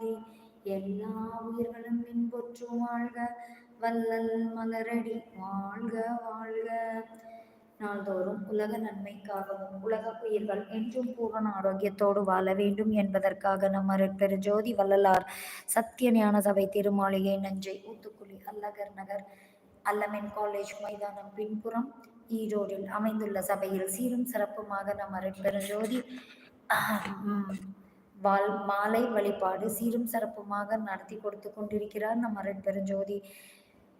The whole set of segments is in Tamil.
வாழ்த்தி எல்லா உயிர்களும் இன்புற்று வாழ்க. வள்ளல் மலரடி வாழ்க வாழ்க. நாள்தோறும் உலக நன்மைக்காகவும் உலக உயிர்கள் என்றும் பூரண ஆரோக்கியத்தோடு வாழ வேண்டும் என்பதற்காக நம் அருட்பெரு ஜோதி வள்ளலார். சத்திய ஞான சபை திருமாளிகை நஞ்சை ஊத்துக்குழி அல்லகர் நகர் அல்லமென் காலேஜ் மைதானம் பின்புறம் ஈரோடில் அமைந்துள்ள சபையில் சீரும் சிறப்புமாக நம் அருட்பெரு ஜோதி. வாழ் மாலை வழிபாடு சீரும் சிறப்புமாக நடத்தி கொடுத்து கொண்டிருக்கிறார் நம் அருட்பெருஞ்சோதி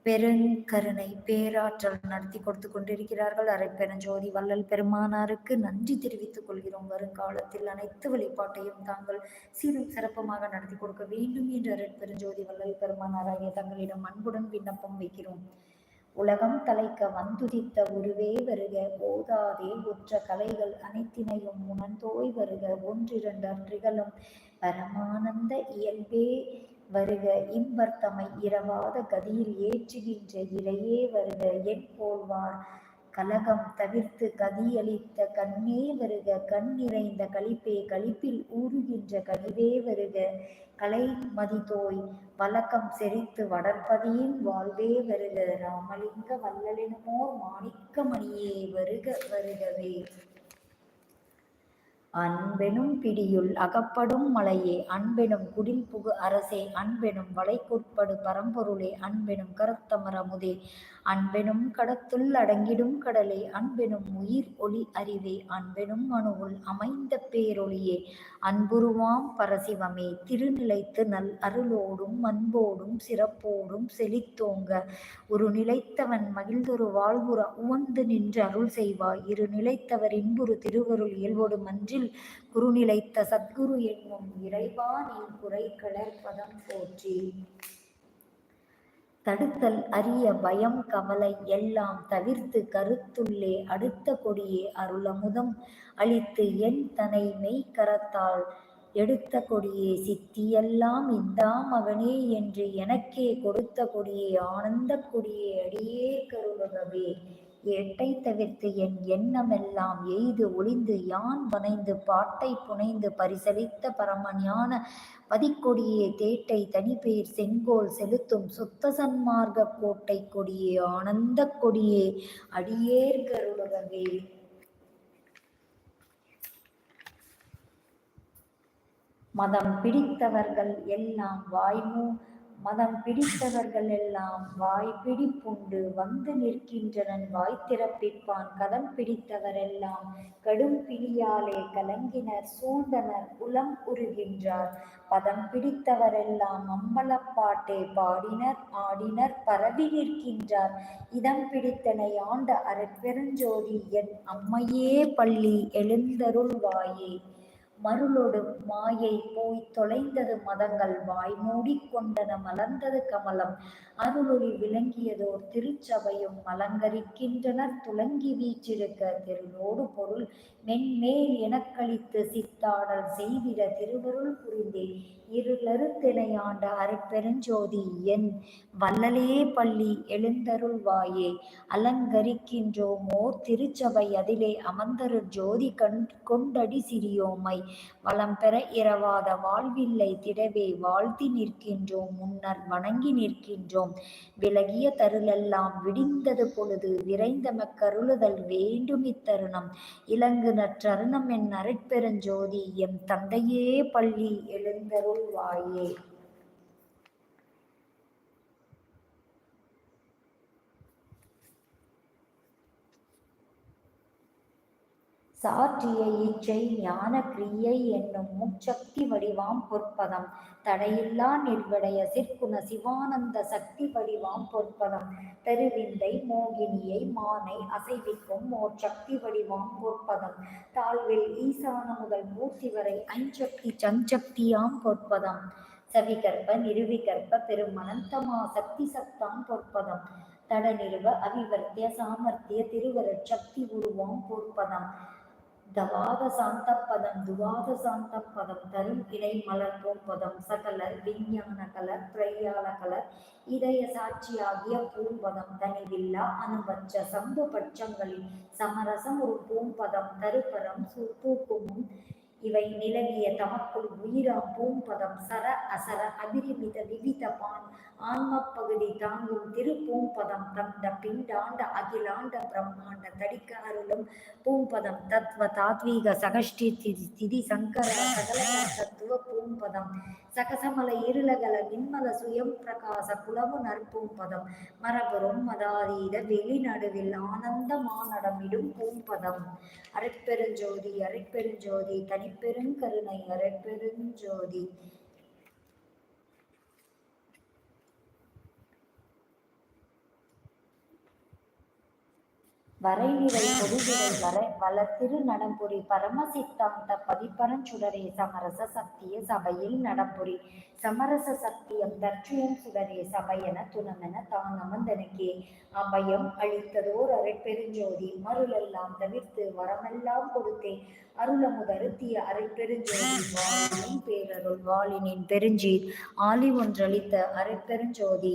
பெருங்கருணை பேராற்றல் நடத்தி கொடுத்து கொண்டிருக்கிறார்கள். அரைப்பெருஞ்சோதி வள்ளல் பெருமானாருக்கு நன்றி தெரிவித்துக் கொள்கிறோம். வருங்காலத்தில் அனைத்து வழிபாட்டையும் தாங்கள் சீரும் சிறப்புமாக நடத்தி கொடுக்க வேண்டும் என்று அரைப்பெருஞ்சோதி வள்ளல் பெருமானாராகிய தங்களிடம் அன்புடன் விண்ணப்பம் வைக்கிறோம். உலகம் தலைக்க வந்துதித்த உருவே வருக ஓதாதே ஒற்ற கலைகள் அனைத்தினையும் உணர்ந்தோய் வருக ஒன்றிரண்டு அன்றிகளும் பரமானந்த இயல்பே வருக. இன்பர்த்தமை இரவாத கதியில் ஏற்றுகின்ற இறையே வருக. என் போல்வார் கலகம் தவிர்த்து கதியளித்த கண்ணே வருக. கண் நிறைந்த கழிப்பே கழிப்பில் ஊறுகின்ற கழிவே வருக. கலை மதிதோய் வழக்கம் செறித்து வடற்பதியின் வாழ்வே வருக. ராமலிங்க வல்லலினுமோர் மாணிக்கமணியே வருக வருகவே. அன்பெனும் பிடியுள் அகப்படும் மலையே அன்பெனும் குடில் புகு அரசே அன்பெனும் வளைக்குட்படு பரம்பொருளே அன்பெனும் கருத்தமரமுதே அன்பெனும் கடத்துள் அடங்கிடும் கடலே அன்பெனும் உயிர் ஒளி அறிவே அன்பெனும் அணுவுள் அமைந்த பேரொளியே. அன்புருவாம் பரசிவமே திருநிலைத்து நல் அருளோடும் அன்போடும் சிறப்போடும் செழித்தோங்க. ஒரு நிலைத்தவன் மகிழ்ந்தொரு வாழ்வுற உவந்து நின்று அருள் செய்வாய். இரு நிலைத்தவர் இன்புறு திருவருள் இயல்போடு மன்றில் குருநிலைத்த சத்குரு என்னும் இறைவா நீ குறை கலர்பதம் போற்றி. தடுத்தல் அரிய பயம் கவலை எல்லாம் தவிர்த்து கருத்துள்ளே அடுத்த கொடியே அருளமுதம் அளித்து என் தனை மெய்கரத்தால் எடுத்த கொடியே சித்தியெல்லாம் இந்தாம் மகனே என்று எனக்கே கொடுத்த கொடியே ஆனந்த கொடியே அடியே கருளுகவே ஏட்டை தவிர்த்து என் எண்ணமெல்லாம் எய்து ஒளிந்து யான் வனைந்து பாட்டை புனைந்து பரிசளித்த பரமஞான பதிக்கொடியே தேட்டை தனிப்பெயர் செங்கோல் செலுத்தும் சுத்த சன்மார்க்க கோட்டை கொடியே ஆனந்த கொடியே அடியேர்கருளகவே மதம் பிடித்தவர்கள் எல்லாம் வாய்மூ மதம் பிடித்தவர்கள் எல்லாம் வாய் பிடிப்புண்டு வந்து நிற்கின்றனன் வாய் திறப்பிப்பான் கதம் பிடித்தவரெல்லாம் கடும் பிடியாலே கலங்கினர் சூழ்ந்தனர் உளம் உருகின்றார். பதம் பிடித்தவரெல்லாம் அம்பலப்பாட்டே பாடினர் ஆடினர் பரவி நிற்கின்றார். இதம் பிடித்தனை ஆண்ட அரைப்பெருஞ்சோதி என் அம்மையே பள்ளி எழுந்தருள்வாயே. மருளொடு மாயை போய் தொலைந்தது மதங்கள் வாய் மூடிக்கொண்டன மலர்ந்தது கமலம். அருளொளி விளங்கியதோர் திருச்சபையும் மலங்கரிக்கின்றனர் துலங்கி வீச்சிருக்க தெருளோடு பொருள் மென்மேல் எனக்களித்து சித்தாடல் செய்திட திருவருள் புரிந்தே இருளறுத்தினையாண்ட அருட்பெருஞ்சோதி என் வல்லலே பள்ளி எழுந்தருள் வாயே. அலங்கரிக்கின்றோமோர் திருச்சபை அதிலே அமர்ந்தரு ஜோதி கண் கொண்டடி சிறியோமை. வளம் பெற இரவாத வாழ்வில்லை திடவே வாழ்த்தி நிற்கின்றோம். முன்னர் வணங்கி நிற்கின்றோம். விலகிய தருளெல்லாம் விடிந்தது பொழுது விரைந்தமக்கருளுதல் வேண்டும் இத்தருணம் இலங்கு நற்றருணம் என் அருட்பெருஞ்சோதி எம் தந்தையே பள்ளி எழுந்தருள் வாயே சாற்றிய இச்சை ஞான கிரியை என்னும் முச்சக்தி வடிவாம் பொற்பதம். தடையில்லா நிர்வடைய சிற்குண சிவானந்த சக்தி வடிவாம் பொற்பதம். பெருவிந்தை மோகினியை மானை அசைவிக்கும் ஓர் சக்தி வடிவாம் பொற்பதம். தாழ்வில் ஈசான முதல் மூர்த்தி வரை ஐஞ்சக்தி சஞ்சக்தியாம் பொற்பதம். சவிகற்ப நிருவிகற்ப பெருமனந்தமா சக்தி சத்தாம் பொற்பதம். தட நிறுவ அவிவர்த்திய சாமர்த்திய திருவருட் சக்தி உருவாம் பொற்பதம். தவாத சாந்தப்பதம் துவாத சாந்தப்பதம் தரும் இடை மலர் பூம்பதம் சகலர் விஞ்ஞான கலர் பிரயால கலர் இதய சாட்சியாகிய பூம்பதம் தனிவில்லா அனுபட்ச சம்பு பட்சங்களில் சமரசம் ஒரு பூம்பதம் தருபரம் சுப்பூக்குமும் இவை நிலவிய தமக்குள் உயிராம் பூம்பதம் சர அசர அபிரிமித விவித பான் ஆன்மப்பகுதி தாங்கும் திருப்பூம்பதம் தந்த பிண்டாண்ட அகிலாண்ட பிரம்மாண்ட தடிக்க அருளும் பூம்பதம் தத்வ தாத்வீக சகஷ்டி திதி சங்கர சகல தத்துவ பூம்பதம். சகசமல இருளகல நின்மல சுயம் பிரகாச குலவு நற்பூம்பதம். மரபுறம் மதாதீத வெளிநடுவில் ஆனந்த மானடமிடும் பூம்பதம். அரைப்பெருஞ்சோதி அரைப்பெருஞ்சோதி தனிப்பெருங்கருணை அரைப்பெருஞ்சோதி வரைநிலை பொதுவிரை வர. வள திரு நடம்புரி பரமசித்தாந்த பதிப்பரஞ்சுடரே சமரச சக்திய சபையில் நடம்புரி சமரச சக்தியம் தற்றியம் சுடரே. சபையென துணமென தான் அமர்ந்தனுக்கே. அபயம் அளித்ததோர் அரைப்பெருஞ்சோதி மருளெல்லாம் தவிர்த்து வரமெல்லாம் கொடுத்தே. அருளமுதருத்திய அரைப்பெருஞ்சோதி வாழினின் பேரருள் வாழினின் பெருஞ்சீர். ஆலி ஒன்றளித்த அரைப்பெருஞ்சோதி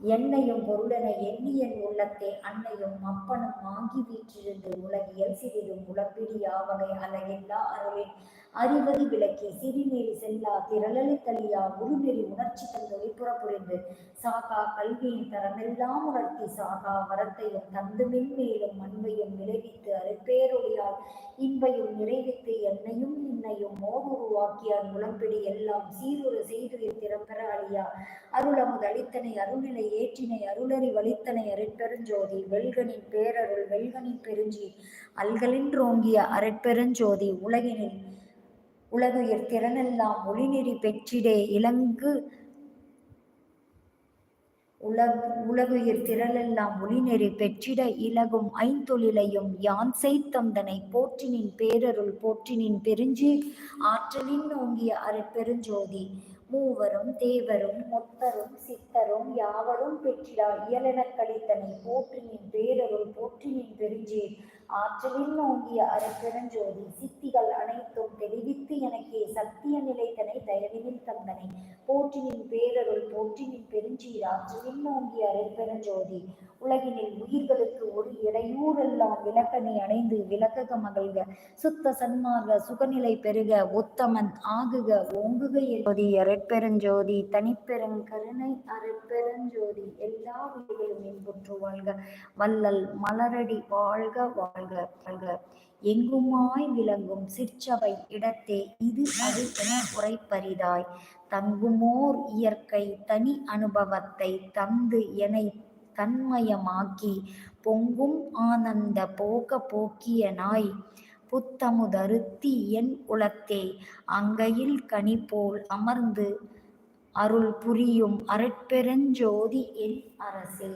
என்னையும் பொருளென எண்ணி என் உள்ளத்தை அன்னையும் அப்பனும் வாங்கி வீற்றிருந்து உலகியல் சிறிதும் உளப்பிடி யாவகை எல்லா அருளின் அறிவதி விளக்கி சிறுநீர் செல்லா திரளலை தலியா உருநெறி உணர்ச்சி தந்தொழிப்புற புரிந்து சாகா கல்வியின் தரமெல்லாம் உணர்த்தி சாகா வரத்தையும் தந்து மின்மேலும் அன்பையும் விளைவித்து அருப்பேரொழியால் இன்பையும் நிறைவித்து என்னையும் இன்னையும் மோர் உருவாக்கியார் முளம்பிடி எல்லாம் சீருறு செய்துயிர் திறம்பெற அழியா. அருளமுது அளித்தனை அருளிலை ஏற்றினை அருளறி வலித்தனை அரைப்பெருஞ்சோதி வெல்கனின் பேரருள் வெல்கனின் பெருஞ்சி அல்களின்றோங்கிய அரட்பெருஞ்சோதி உலகினில் உலகுயிர் திறனெல்லாம் ஒளிநெறி பெற்றிடே இலங்கு. உலக உலகுயிர் திரளெல்லாம் ஒளிநெறி பெற்றிட இலகும் ஐந்தொழிலையும் யான் செய்தந்தனை போற்றினின் பேரருள் போற்றினின் பெருஞ்சி. ஆற்றலின் நோங்கிய அரு பெருஞ்சோதி மூவரும் தேவரும் மொத்தரும் சித்தரும் யாவரும் பெற்றிடா இயலெனக் கழித்தனை போற்றினின் பேரருள் போற்றினின் பெருஞ்சேர். ஆற்றலில் நோங்கிய அரைப்பெருஞ்சோதி சித்திகள் அனைத்தும் தெளிவித்து எனக்கே சத்திய நிலைத்தனை தயவினில் தந்தனை. போற்றினின் பேரருள் போற்றினின் பெருஞ்சீர் ஆற்றலில் நோங்கிய அரைப்பெருஞ்சோதி உலகினில் உயிர்களுக்கு ஒரு இடையூறெல்லாம் விளக்கனை அடைந்து விளக்கக மகள்க சுத்த சன்மார்க சுகநிலை பெருக உத்தமன் ஆகுக ஓங்குக என்பதி தனிப்பெருங் கருணை அரைப்பெருஞ்சோதி எல்லா உயிர்களும் இன்புற்று வாழ்க. வல்லல் மலரடி வாழ்க வாழ்க வாழ்க. எங்குமாய் விளங்கும் சிற்சபை இடத்தே இது அது என உரைப்பரிதாய் தங்குமோர் இயற்கை தனி அனுபவத்தை தந்து என தன்மயமாக்கி பொங்கும் ஆனந்த போக போக்கிய நாய். புத்தமுதருத்தி என் உளத்தே அங்கையில் கனி போல் அமர்ந்து அருள் புரியும் அரட்பெருஞ்சோதி என் அரசே.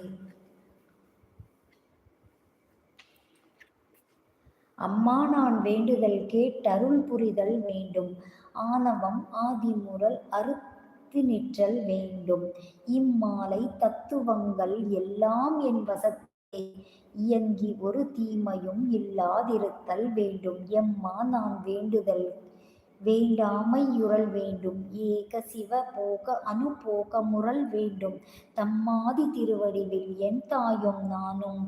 அம்மா நான் வேண்டுதல் கேட்டருள் புரிதல் வேண்டும். ஆணவம் ஆதிமுரல் அறுத்து நிற்றல் வேண்டும். இம்மாலை தத்துவங்கள் எல்லாம் என் வசத்தை. இயங்கி ஒரு தீமையும் இல்லாதிருத்தல் வேண்டும். எம்மா நான் வேண்டுதல் வேண்டாமையுறல் வேண்டும். ஏக சிவ போக அனுபோக முரல் வேண்டும். தம்மாதி திருவடிவில் என் தாயும் நானும்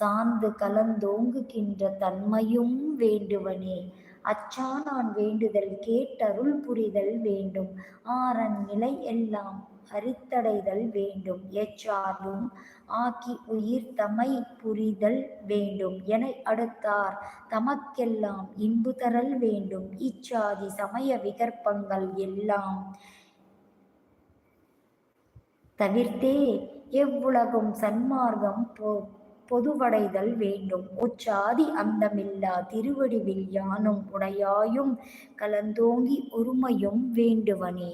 சார்ந்து கலந்தோங்குகின்ற தன்மையும் வேண்டுவனே. அச்சா நான் வேண்டுதல் கேட்டருள் புரிதல் வேண்டும். ஆரன் நிலை எல்லாம் அரித்தடைதல் வேண்டும். எச்சார்பும் ஆக்கி உயிர் தமை புரிதல் வேண்டும். என அடுத்தார் தமக்கெல்லாம் இன்பு தரல் வேண்டும். இச்சாதி சமய விகற்பங்கள் எல்லாம் தவிர்த்தே. எவ்வுலகும் சன்மார்க்கம் போ பொதுவடைதல் வேண்டும். உச்சாதி அந்தமில்லா திருவடிவில் யானும் உடையாயும் கலந்தோங்கி உரிமையும் வேண்டுவனே.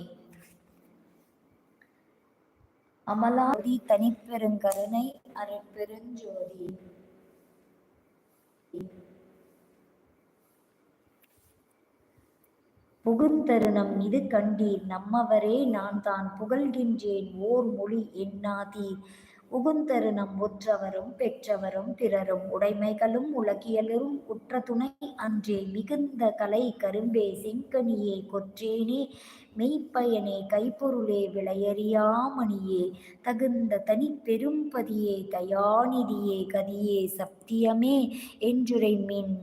அமலாதி தனிப்பெருங்கருணை அரைப்பெருஞ்சோதி புகுந்தருணம் இது கண்டீர். நம்மவரே நான் தான் புகழ்கின்றேன். ஓர் மொழி எண்ணாதீர் உகுந்தருணம் உற்றவரும் பெற்றவரும் பிறரும் உடைமைகளும் உலகியலும் உற்ற துணை அன்றே மிகுந்த கலை கரும்பே செங்கனியே கொற்றேனே மெய்ப்பயனே கைப்பொருளே விளையறியாமணியே தகுந்த தனி பெரும்பதியே தயாநிதியே கதியே சத்தியமே என்றுரை மின்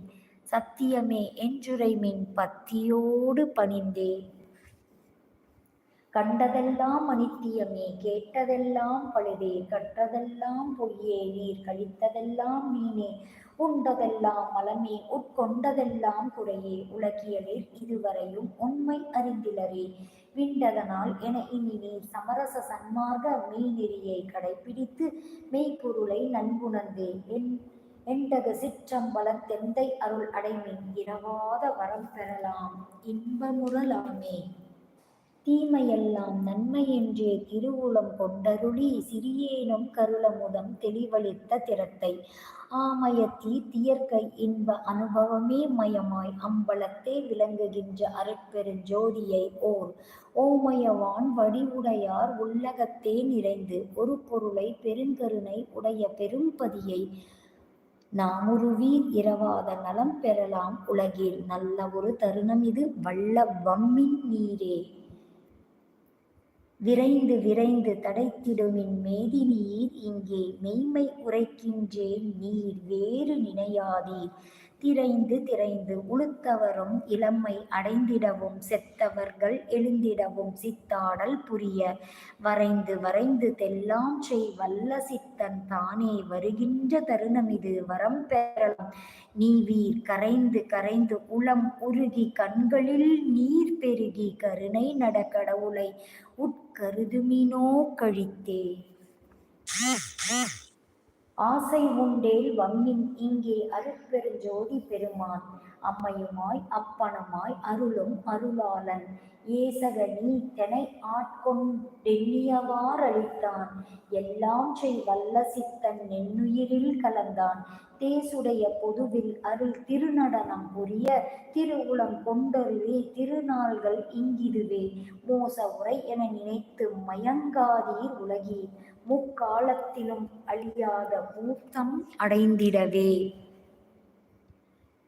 சத்தியமே என்றுரைமின் பத்தியோடு பணிந்தே. கண்டதெல்லாம் அனித்தியமே கேட்டதெல்லாம் பழுதே கற்றதெல்லாம் பொய்யே நீர் கழித்ததெல்லாம் மீனே உண்டதெல்லாம் மலமே உட்கொண்டதெல்லாம் குறையே உலகியலில் இதுவரையும் உண்மை அறிந்திலரே. விண்டதனால் என இனி நீர் சமரச சன்மார்க்க மெய்நெறியை கடைபிடித்து மெய்ப்பொருளை நன்குணர்ந்தே. என் எண்டக சிற்றம்பலம் தெந்தை அருள் அடைமின் இரவாத வரம் பெறலாம் இன்பமுறலாமே. தீமையெல்லாம் நன்மையென்றே திருவுளம் கொண்டருளி சிறியேனும் கருளமுதம் தெளிவளித்த திறத்தை. ஆமயத்தி தியற்கை இன்ப அனுபவமே மயமாய் அம்பலத்தே விளங்குகின்ற அருட்பெருஞ்சோதியை ஓர். ஓமயவான் வடிவுடையார் உள்ளகத்தே நிறைந்து ஒரு பொருளை பெருங்கருணை உடைய பெரும்பதியை. நாமுருவீர் இரவாத நலம் பெறலாம் உலகில் நல்ல ஒரு தருணம் இது. வல்ல வம்மின் நீரே. விரைந்து விரைந்து தடைத்திடுமின் மேதி நீர் இங்கே மெய்மை உரைக்கின்றேன் நீர் வேறு நினையாதீர். திரைந்து திரைந்து உளுத்தவரும் இளமை அடைந்திடவும் செத்தவர்கள் எழுந்திடவும் சித்தாடல் புரிய வரைந்து வரைந்து தெல்லாம் செய் வல்ல சித்தன் தானே வருகின்ற தருணமிது வரம் பெறலாம். நீ வீர் கரைந்து கரைந்து உளம் உருகி கண்களில் நீர் பெருகி கருணை நட கடவுளை உட்கருதுமினோ கழித்தே. ஆசை உண்டேல் வம்மின் இங்கே அருட்பெருஞ்சோதி பெருமான். அம்மையுமாய் அப்பணமாய் அருளும் அருளாளன். ஏசக நீ தெனை ஆட்கொண்டெண்ணியவாறளித்தான் எல்லாம் செய் வல்ல சித்தன் நென்னுயிரில் கலந்தான். தேசுடைய பொதுவில் அருள் திருநடனம் புரிய திருவுளம் கொண்டருவே திருநாள்கள் இங்கிதுவே. மோச உரை என நினைத்து மயங்காதீர் உலகீர் முக்காலத்திலும் அழியாத மூத்தம் அடைந்திடவே.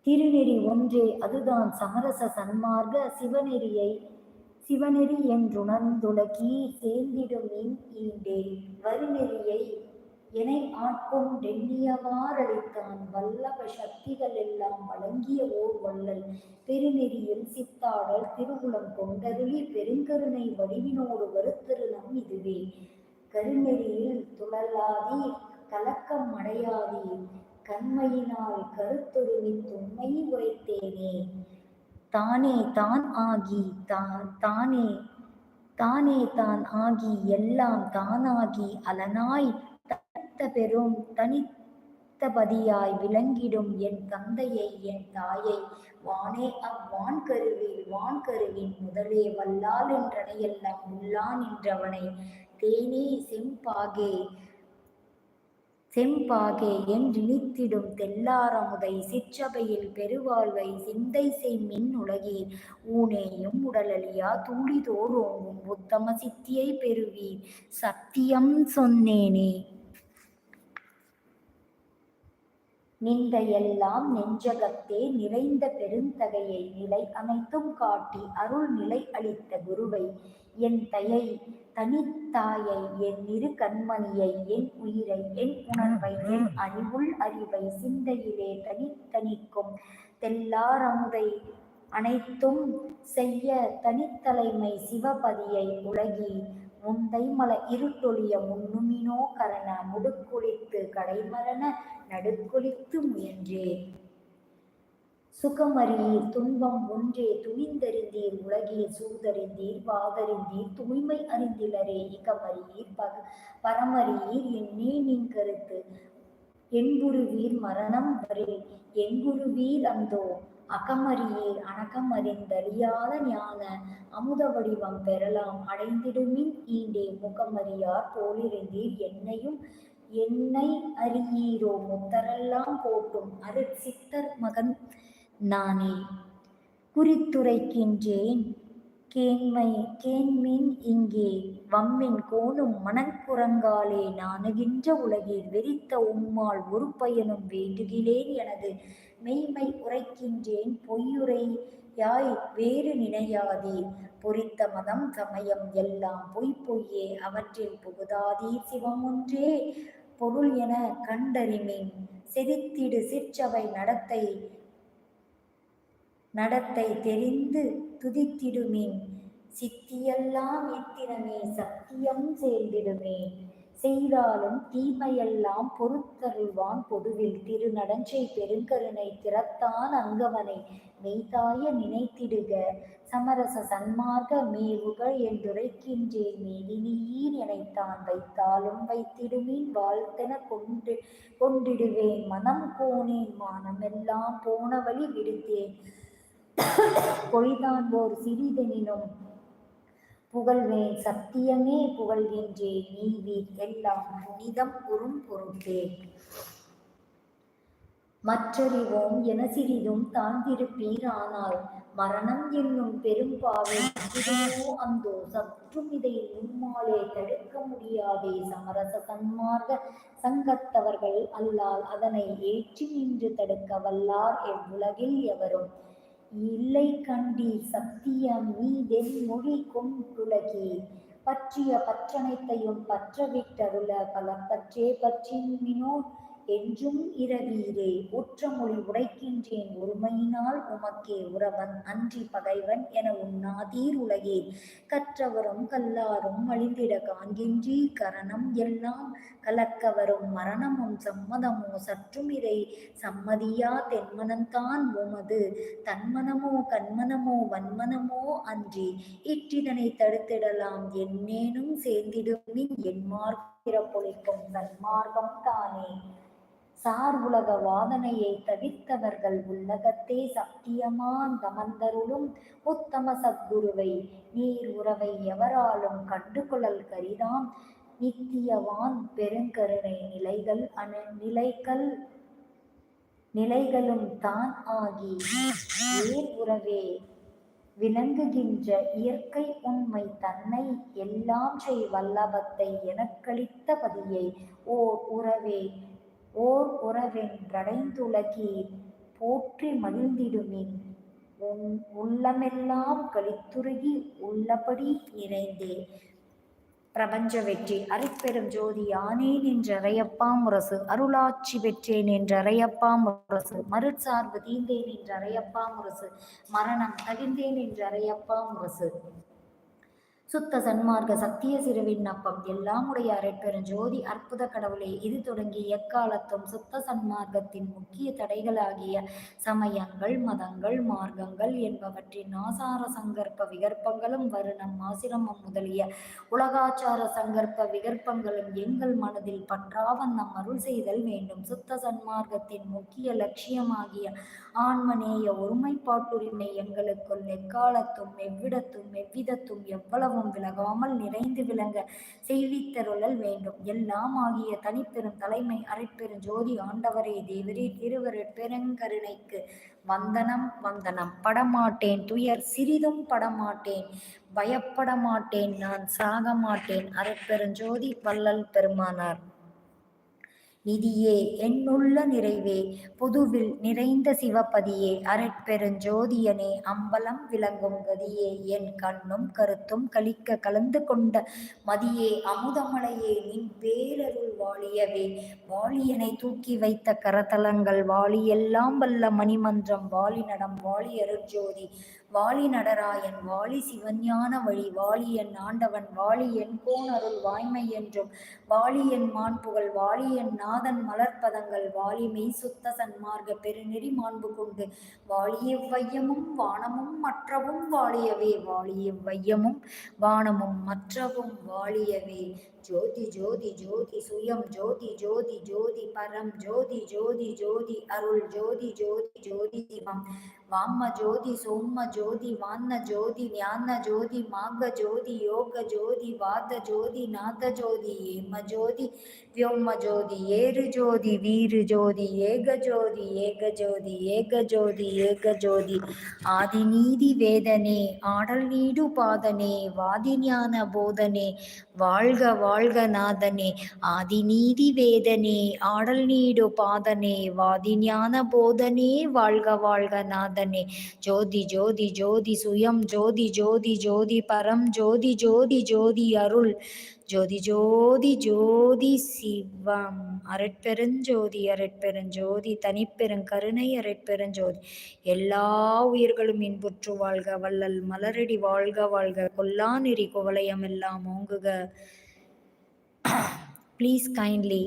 திருநெறி ஒன்றே அதுதான் சமரச சன்மார்க்க சிவநெறியை சிவநெறி என்றுணர்ந்துலகி சேர்ந்திடுமின் ஈண்டே. வருநெறியை எனை ஆட்கொண்டெண்ணியவாறளித்தான் வல்லப சக்திகள் எல்லாம் வழங்கிய ஓர் வள்ளல். பெருநெறியில் சித்தாடல் திருவுளம் கொண்டருளி பெருங்கருணை வடிவினோடு வருத்திருநம் இதுவே. கருநெறியில் துழலாதீர் கலக்கம் அடையாதீர் கண்மையினால் கருத்துருவி தும்மை உரைத்தேனே. தானே தான் ஆகி தான் தானே தானே தான் ஆகி எல்லாம் தானாகி அலனாய் தனித்த பெரும் தனித்தபதியாய் விளங்கிடும் என் தந்தையை என் தாயை. வானே அவ்வான் கருவில் வான் கருவின் முதலே வல்லால் என்றனையெல்லாம் உள்ளான் என்றவனை தேனே செம்பாகே செம்பாகே என்றிழித்திடும் தெல்லாரமுதை சிற்றபையில் பெருவாழ்வை சிந்தை மின் உலகீர் ஊனேயும் உடலழியா தூளிதோறோங்கும் உத்தம சித்தியை பெறுவீர். சத்தியம் சொன்னேனே. நின்ற எல்லாம் நெஞ்சகத்தே நிறைந்த பெருந்தகையை நிலை அனைத்தும் காட்டி அருள் நிலை அளித்த குருவை என் தயை தனித்தாயை என் இரு கண்மணியை என் உயிரை என் உணர்வை என் அறிவுள் அறிவை சிந்தையிலே தனித்தனிக்கும் தெல்லாரமுதை அனைத்தும் செய்ய தனித்தலைமை சிவபதியை உலகி முந்தை மல இருட்டொழிய முன்னுமினோ கரண முடுக்குளித்து கடைமரண நடுக்குளித்து முயன்றே சுகமறியீர் துன்பம் ஒன்றே துணிந்தறிந்தீர் உலகீர் சூதறிந்தீர் வாதறிந்தீர் தூய்மை அறிந்திலரே இகமறியீர் பக பரமறியீர் என்னே நின் கருத்து. என்புருவீர் மரணம் வரில் எங்குருவீர் அந்தோ. அகமறியீர் அணக்கம் அறிந்தறியாத ஞான அமுத வடிவம் பெறலாம். அடைந்திடுமின் ஈண்டே முகமறியார் போலிருந்தீர் என்னையும் என்னை அறியீரோ முத்தரெல்லாம் போட்டும் அருட்சித்தர் மகன். நானே. குறித்துரைக்கின்றேன். கேண்மை கேண்மின் இங்கே. வம்மின் கோணும் மணக்குரங்காலே நாணுகின்ற உலகில் வெறித்த உம்மால் ஒரு பயனும் வேண்டுகிலேன் எனது மெய்மை உரைக்கின்றேன். பொய்யுரை யாய் வேறு நினையாதே. பொறித்த மதம் சமயம் எல்லாம் பொய் பொய்யே. அவற்றில் புகுதாதே சிவம் ஒன்றே. பொருள் என கண்டறிமின். செதித்திடு சிற்றவை நடத்தை நடத்தை தெரிந்து துதித்திடுமேன். சித்தியெல்லாம் எத்தினமே சத்தியம் சேர்ந்திடுமே செய்தாலும் தீமையெல்லாம் பொறுத்தருள்வான் பொதுவில். திருநடஞ்சை பெருங்கருணை திறத்தான் அங்கவனை. மெய்தாய நினைத்திடுக. சமரச சன்மார்க்க மேவுகள் என்றுரைக்கின்றேன் மேதினியீர் நினைத்தான் வைத்தாலும் வைத்திடுமீன். வாழ்த்தென கொண்டு கொண்டிடுவேன். மனம் கோனேன். மானமெல்லாம் போன வழி விடுத்தேன். பொய்தான் ஓர் சிறிதெனினும். புகழ்வேன் சத்தியமே புகழ்கின்றேன் நீவீர் எல்லாம் புனிதம் உறும் பொருட்டே. மற்றறிவோம் என சிறிதும் தாழ்ந்திருப்பீர் ஆனால் மரணம் என்னும் பெரும்பாவை அந்தோ சற்றும் இதை உம்மாலே தடுக்க முடியாதே சமரச சன்மார்க்க சங்கத்தவர்கள் அல்லால் அதனை ஏற்றி நின்று தடுக்க வல்லார் எவ்வுலகில் எவரும். இல்லை கண்டீர் சத்தியம் நீதென் மொழி கொண்டுலகி. பற்றிய பற்றனைத்தையும் பற்றவிட்டருள பல பற்றே பற்றின்மினோ என்றும் இரவீரே ஒற்றமொழி உரைக்கின்றேன் ஒருமையினால் உமக்கே உறவன் அன்றி பகைவன் என உண்ணாதீர் உலகே. கற்றவரும் கல்லாரும் அழிந்திட காண்கின்றீ கரணம் எல்லாம் கலக்கவரும் மரணமும் சம்மதமோ சற்றும் இதை சம்மதியா தென்மனந்தான் உமது தன்மனமோ கண்மனமோ வன்மனமோ அன்றி. இற்றிதனை தடுத்திடலாம் என்னேனும் சேர்ந்திடுமின் என் பிறப்பொழிக்கும் பொழிக்கும் சன்மார்க்கம் தானே. சார் உலக வாதனையை தவிர்த்தவர்கள் உள்ளகத்தே சத்தியமான் தமந்தருளும் உத்தம சத்குருவை. நீர் உறவை எவராலும் கண்டுகொள்ளல் கரிதாம். நித்தியவான் பெருங்கருணை நிலைகள் அணு நிலைகள் நிலைகளும் தான் ஆகி. ஏர் உறவே விளங்குகின்ற இயற்கை உண்மை தன்னை எல்லாம் செய் வல்லபத்தை எனக்களித்த பதியை ஓர் உறவே ஓர் உறவென்றடைந்துலகீர் போற்றி மகிழ்ந்திடுமின். உன் உள்ளமெல்லாம் கழித்துருகி உள்ளபடி நிறைந்தே. பிரபஞ்ச வெற்றி அரிப்பெரும் ஜோதி ஆனேன் என்றறையப்பா முரசு அருளாட்சி பெற்றேன் என்றறையப்பா முரசு. மறுசார்பு தீந்தேன் என்றறையப்பா முரசு மரணம் தகிந்தேன் என்றறையப்பா முரசு. சுத்த சன்மார்க்க சத்திய சிறு விண்ணப்பம் எல்லாம் உடைய அரைப்பெருஞ்சோதி அற்புத கடவுளே இது தொடங்கி எக்காலத்தும் சுத்த சன்மார்க்கத்தின் முக்கிய தடைகளாகிய சமயங்கள் மதங்கள் மார்க்கங்கள் என்பவற்றின் ஆசார சங்கற்ப விகற்பங்களும் வருணம் ஆசிரமம் முதலிய உலகாச்சார சங்கற்ப விகற்பங்களும் எங்கள் மனதில் பற்றாவன் நம் அருள் செய்தல் வேண்டும். சுத்த சன்மார்க்கத்தின் முக்கிய லட்சியமாகிய ஆன்மநேய ஒருமைப்பாட்டுரிமை எங்களுக்குள் எக்காலத்தும் எவ்விடத்தும் எவ்விதத்தும் எவ்வளவும் விலகாமல் நிறைந்து விளங்க செய்வித்தருளல் வேண்டும். எல்லாம் ஆகிய தனிப்பெரும் தலைமை அரைப்பெரும் ஜோதி ஆண்டவரே தேவரே திருவரு பெருங்கருணைக்கு வந்தனம் வந்தனம். படமாட்டேன் துயர் சிறிதும் படமாட்டேன் பயப்பட மாட்டேன் நான் சாக மாட்டேன் அரைப்பெருஞ்சோதி வள்ளல் பெருமானார். நிதியே என்னுள்ள நிறைவே புதுவில் நிறைந்த சிவபதியே அரட்பெருஞ்சோதியனே அம்பலம் விளங்கும் கதியே என் கண்ணும் கருத்தும் கழிக்க கலந்து கொண்ட மதியே அமுதமலையே நின் பேரருள் வாழியவே வாழியனை தூக்கி வைத்த கரதலங்கள் வாழியெல்லாம் வல்ல மணிமன்றம் வாழி நடம் வாழி அருட்ஜோதி வாலி நடராயன் வாலி சிவஞான வழி வாலி என் ஆண்டவன் வாலி என் கோணருள் வாய்மை என்றும் வாலி என் மாண்புகள் வாலி என் நாதன் மலர்பதங்கள் வாலி மெய் சுத்த சன்மார்க்க பெருநெறி மாண்பு கொண்டு வாலி எவ்வையமும் வானமும் மற்றவும் வாழியவே வாலி எவ்வையமும் வானமும் மற்றவும் வாழியவே. ஜோதி ஜோதி ஜோதி சுயம் ஜோதி ஜோதி ஜோதி பரம் ஜோதி ஜோதி ஜோதி அருள் ஜோதி ஜோதி ஜோதி சிவம். வாம்ம ஜோதி சோம்ம ஜோதி வான்ன ஜோதி ஞான ஜோதி மாக ஜோதி யோக ஜோதி வாத ஜோதி நாத ஜோதி ஏம ஜோதி வியோம ஜோதி ஏறு ஜோதி வீரு ஜோதி ஏக ஜோதி ஏக ஜோதி ஏக ஜோதி ஏக ஜோதி. ஆதி நீதி வேதனே ஆடல் நீடு பாதனே வாதி ஞான போதனே வாழ்க வாழ்க நாதனே. ஆதி நீதி வேதனே ஆடல் நீடு பாதனே வாதி ஞான போதனே வாழ்க வாழ்க நாத தன்னே ஜோதி ஜோதி ஜோதி சுயம் ஜோதி ஜோதி ஜோதி பரம் ஜோதி ஜோதி ஜோதி அருள். ஜோதி ஜோதி ஜோதி சிவம். அரட்பெருஞ்சோதி அரட்பெருஞ்சோதி தனிப்பெருங்கருணை அரட்பெருஞ்சோதி. எல்லா உயிர்களும் இன்புற்று வாழ்க வள்ளல் மலரடி வாழ்க வாழ்க. கொல்லாநெறி குவலயம் எல்லாம் ஓங்குக. Please kindly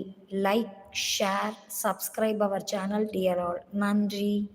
like share subscribe our channel dear all நன்றி.